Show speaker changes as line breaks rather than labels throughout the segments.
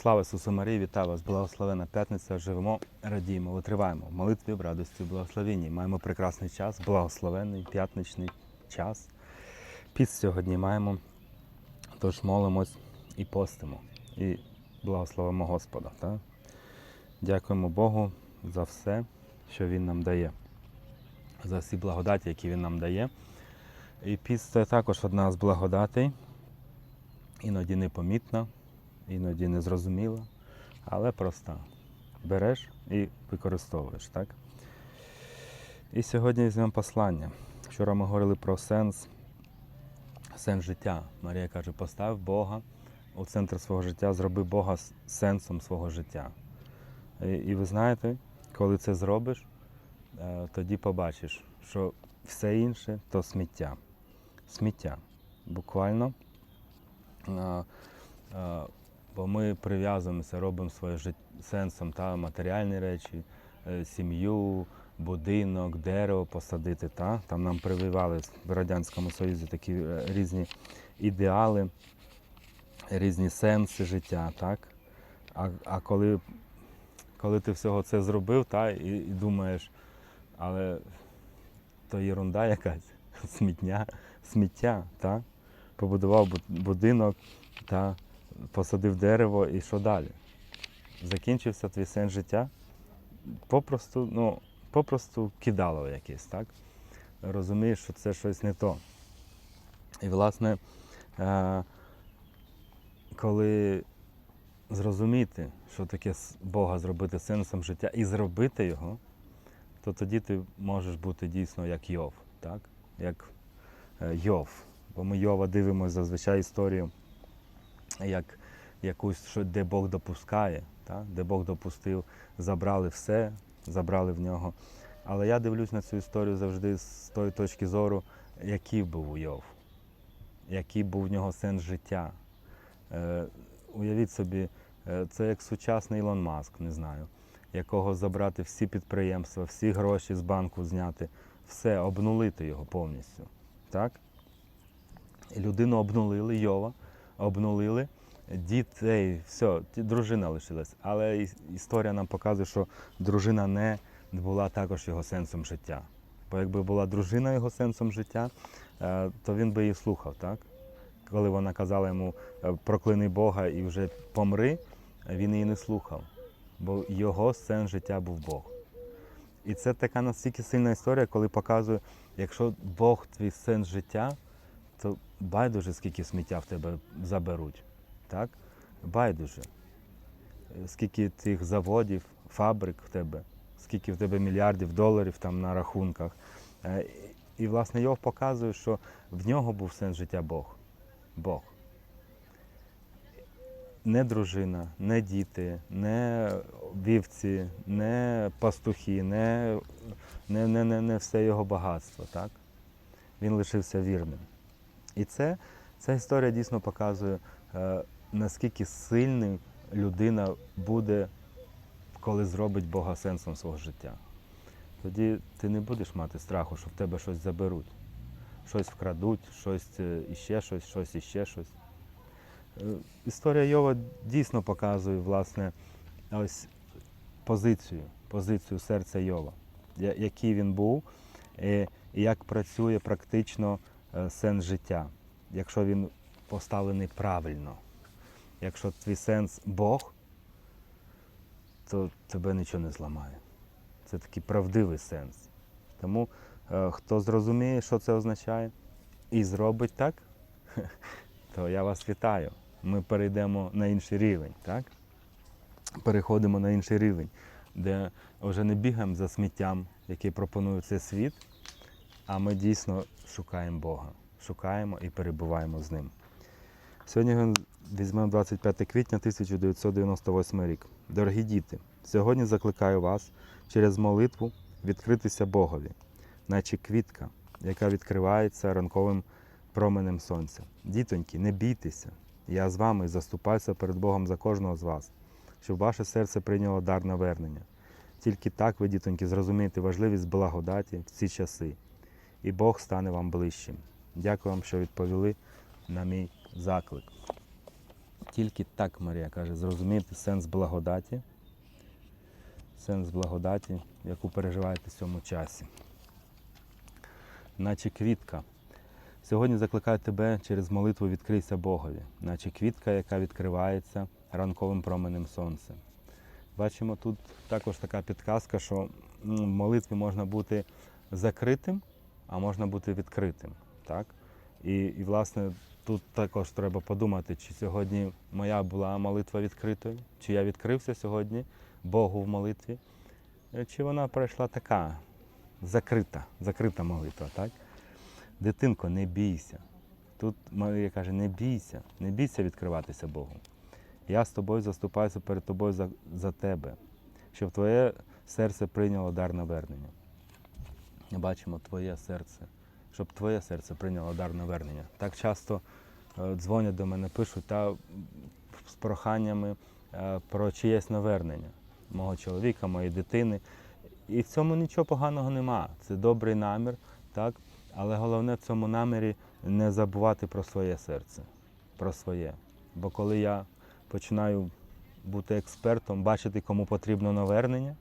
Слава Ісусу Марії, вітаю вас! Благословена п'ятниця. Живемо, радіємо, витриваємо в молитві, в радості, в благословенні. Маємо прекрасний час, благословенний п'ятничний час. Піст сьогодні маємо, тож молимось і постимо, і благословимо Господа. Так? Дякуємо Богу за все, що Він нам дає, за всі благодаті, які Він нам дає. І піст це також одна з благодатей, іноді непомітна, іноді незрозуміла, але проста. Береш і використовуєш, так? І сьогодні візьмемо послання. Вчора ми говорили про сенс, сенс життя. Марія каже, постав Бога у центр свого життя, зроби Бога сенсом свого життя. І, і ви знаєте, коли це зробиш, е, тоді побачиш, що все інше то сміття. Сміття. Буквально. Бо ми прив'язуємося, робимо своє життя сенсом та матеріальні речі, е, сім'ю, будинок, дерево посадити. Та? Там нам прививали в Радянському Союзі такі е, різні ідеали, різні сенси життя. Так? А, а коли, коли ти всього це зробив, та, і, і думаєш, але то єрунда якась, сміття, сміття, та? побудував будинок та посадив дерево і що далі? Закінчився твій сенс життя. Попросту, ну, попросту кидало якесь, так? Розумієш, що це щось не то. І, власне, е- коли зрозуміти, що таке Бога зробити сенсом життя і зробити його, то тоді ти можеш бути дійсно як Йов, так? Як е, Йов. Бо ми Йова дивимося зазвичай історію як якусь, що, де Бог допускає, так? де Бог допустив, забрали все, забрали в нього. Але я дивлюсь на цю історію завжди з тої точки зору, який був у Йов, який був в нього сенс життя. Е, уявіть собі, е, це як сучасний Ілон Маск, не знаю, якого забрати всі підприємства, всі гроші з банку зняти, все, обнулити його повністю. Так? Людину обнулили, Йова, обнулили, дітей, все, дружина лишилась. Але історія нам показує, що дружина не була також його сенсом життя. Бо якби була дружина його сенсом життя, е, то він би її слухав, так? Коли вона казала йому е, проклини Бога і вже помри, він її не слухав, бо його сенс життя був Бог. І це така настільки сильна історія, коли показує, якщо Бог твій сенс життя, то байдуже, скільки сміття в тебе заберуть. Так? Байдуже. Скільки тих заводів, фабрик в тебе, скільки в тебе мільярдів доларів там на рахунках. Е, І, власне, Йов показує, що в нього був сенс життя Бог. Бог. Не дружина, не діти, не вівці, не пастухи, не, не, не, не, не все його багатство. Так? Він лишився вірним. І це, ця історія дійсно показує, е, наскільки сильним людина буде, коли зробить Бога сенсом свого життя. Тоді ти не будеш мати страху, що в тебе щось заберуть, щось вкрадуть, щось е, іще щось, щось іще щось. Е, Історія Йова дійсно показує, власне, ось позицію, позицію серця Йова, який він був, і як працює практично сенс життя, якщо він поставлений правильно. Якщо твій сенс Бог, то тебе нічого не зламає. Це такий правдивий сенс. Тому е, хто зрозуміє, що це означає, і зробить так, то я вас вітаю. Ми перейдемо на інший рівень, так? Переходимо на інший рівень, де вже не бігаємо за сміттям, який пропонує цей світ, а ми дійсно шукаємо Бога, шукаємо і перебуваємо з ним. Сьогодні ми візьмемо 25 квітня 1998 рік. Дорогі діти, сьогодні закликаю вас через молитву відкритися Богові, наче квітка, яка відкривається ранковим променем сонця. Дітоньки, не бійтеся. Я з вами заступаюся перед Богом за кожного з вас, щоб ваше серце прийняло дар навернення. Тільки так ви, дітоньки, зрозумієте важливість благодаті в ці часи, і Бог стане вам ближчим. Дякую вам, що відповіли на мій заклик. Тільки так, Марія каже, зрозуміти сенс благодаті, сенс благодаті, яку переживаєте в цьому часі. Наче квітка. Сьогодні закликаю тебе через молитву відкрийся Богові, наче квітка, яка відкривається ранковим променем сонця. Бачимо тут також така підказка, що в молитві можна бути закритим, а можна бути відкритим. Так? І, і власне тут також треба подумати, чи сьогодні моя була молитва відкритою, чи я відкрився сьогодні Богу в молитві, е, чи вона пройшла така закрита, закрита молитва. Так? Дитинко, не бійся. Тут Марія каже, не бійся, не бійся відкриватися Богу. Я з тобою заступаюся перед тобою за, за тебе, щоб твоє серце прийняло дар навернення. Бачимо твоє серце, щоб твоє серце прийняло дар навернення. Так часто е, дзвонять до мене, пишуть та з проханнями е, про чиєсь навернення мого чоловіка, моєї дитини. І в цьому нічого поганого нема. Це добрий намір, так? але головне в цьому намірі не забувати про своє серце, про своє. Бо коли я починаю бути експертом, бачити, кому потрібно навернення,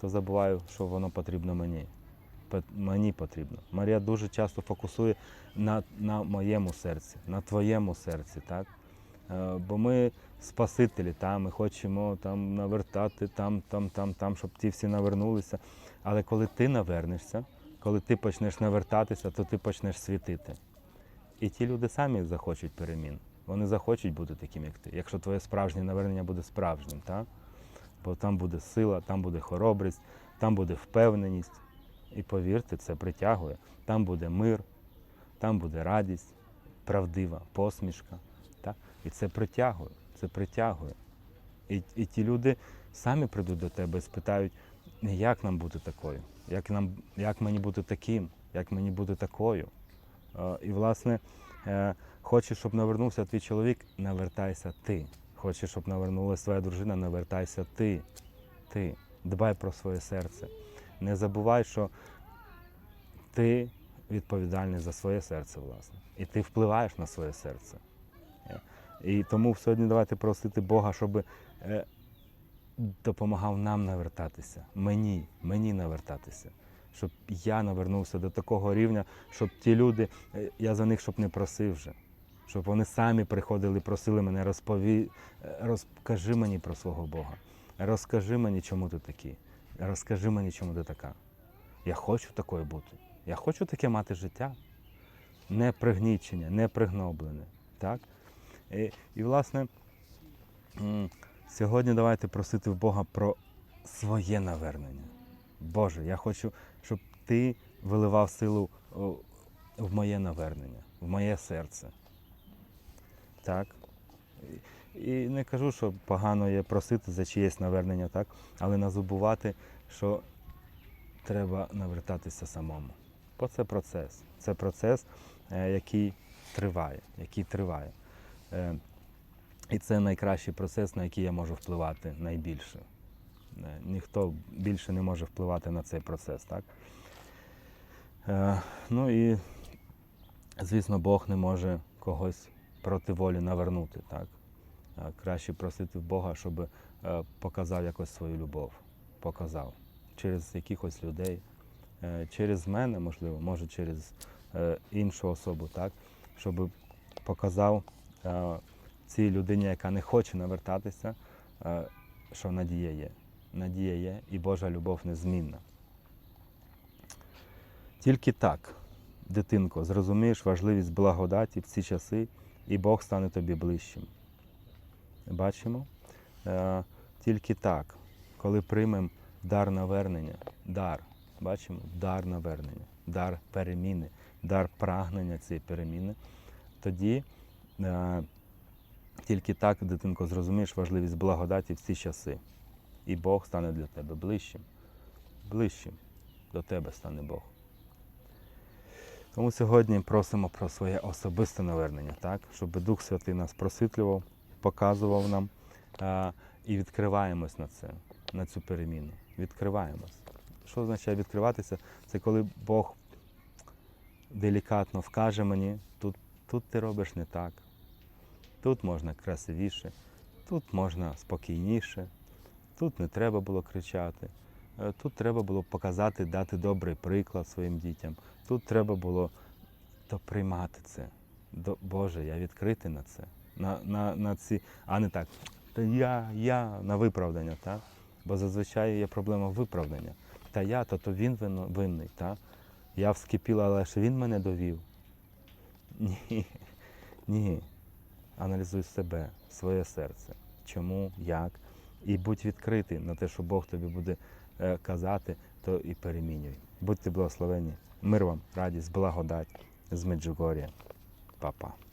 то забуваю, що воно потрібно мені. Мені потрібно. Марія дуже часто фокусує на, на моєму серці, на твоєму серці. Так? Е, Бо ми спасителі, та, ми хочемо там навертати, там, там, там, там, щоб ті всі навернулися. Але коли ти навернешся, коли ти почнеш навертатися, то ти почнеш світити. І ті люди самі захочуть перемін. Вони захочуть бути таким, як ти. Якщо твоє справжнє навернення буде справжнім, так? бо там буде сила, там буде хоробрість, там буде впевненість. І повірте, це притягує. Там буде мир, там буде радість, правдива посмішка. Так? І це притягує, це притягує. І, і ті люди самі прийдуть до тебе і спитають, як нам бути такою, як, нам, як мені бути таким, як мені бути такою. Е, І, власне, е, хочеш, щоб навернувся твій чоловік, навертайся ти. Хочеш, щоб навернулася твоя дружина, навертайся ти. Ти. Дбай про своє серце. Не забувай, що ти відповідальний за своє серце, власне. І ти впливаєш на своє серце. І тому сьогодні давайте просити Бога, щоб е, допомагав нам навертатися, мені, мені навертатися, щоб я навернувся до такого рівня, щоб ті люди, е, я за них щоб не просив вже, щоб вони самі приходили, просили мене, розпові, е, розкажи мені про свого Бога, розкажи мені, чому ти такий, розкажи мені, чому ти така. Я хочу такою бути. Я хочу таке мати життя. Не пригнічення, не пригноблене. Так? І, і власне, сьогодні давайте просити в Бога про своє навернення. Боже, я хочу, щоб ти виливав силу в моє навернення, в моє серце. Так? І не кажу, що погано є просити за чиєсь навернення, так? але не забувати, що треба навертатися самому. Бо це процес. Це процес, е, який триває, який триває. Е, І це найкращий процес, на який я можу впливати найбільше. Е, Ніхто більше не може впливати на цей процес. Так? Ну і, звісно, Бог не може когось проти волі навернути. Так? Краще просити Бога, щоб е, показав якось свою любов. Показав через якихось людей, е, через мене, можливо, може через е, іншу особу, так? щоб показав цій людині, яка не хоче навертатися, що надія є. Надія є і Божа любов незмінна. Тільки так, дитинко, зрозумієш важливість благодаті в ці часи, і Бог стане тобі ближчим. Бачимо? Е, Тільки так, коли приймемо дар навернення, дар, бачимо, дар навернення, дар переміни, дар прагнення цієї переміни, тоді е, тільки так, дитинко, зрозумієш важливість благодаті в ці часи. І Бог стане для тебе ближчим. Ближчим до тебе стане Бог. Тому сьогодні просимо про своє особисте навернення, так? щоб Дух Святий нас просвітлював, показував нам і відкриваємось на це, на цю переміну. Відкриваємось. Що означає відкриватися? Це коли Бог делікатно вкаже мені, тут, тут ти робиш не так. Тут можна красивіше, тут можна спокійніше, тут не треба було кричати. Е, Тут треба було показати, дати добрий приклад своїм дітям. Тут треба було то приймати це. Боже, я відкритий на це. На, на, на ці, а не так. Та я, я на виправдання, так? Бо зазвичай є проблема виправдання. Та я, то то він винний, та? Я вскипіла, але ж він мене довів. Ні. Ні. Аналізуй себе, своє серце. Чому, як. І будь відкритий на те, що Бог тобі буде е, казати, то і перемінюй. Будьте благословені. Мир вам, радість, благодать з Меджугор'я. Па-па.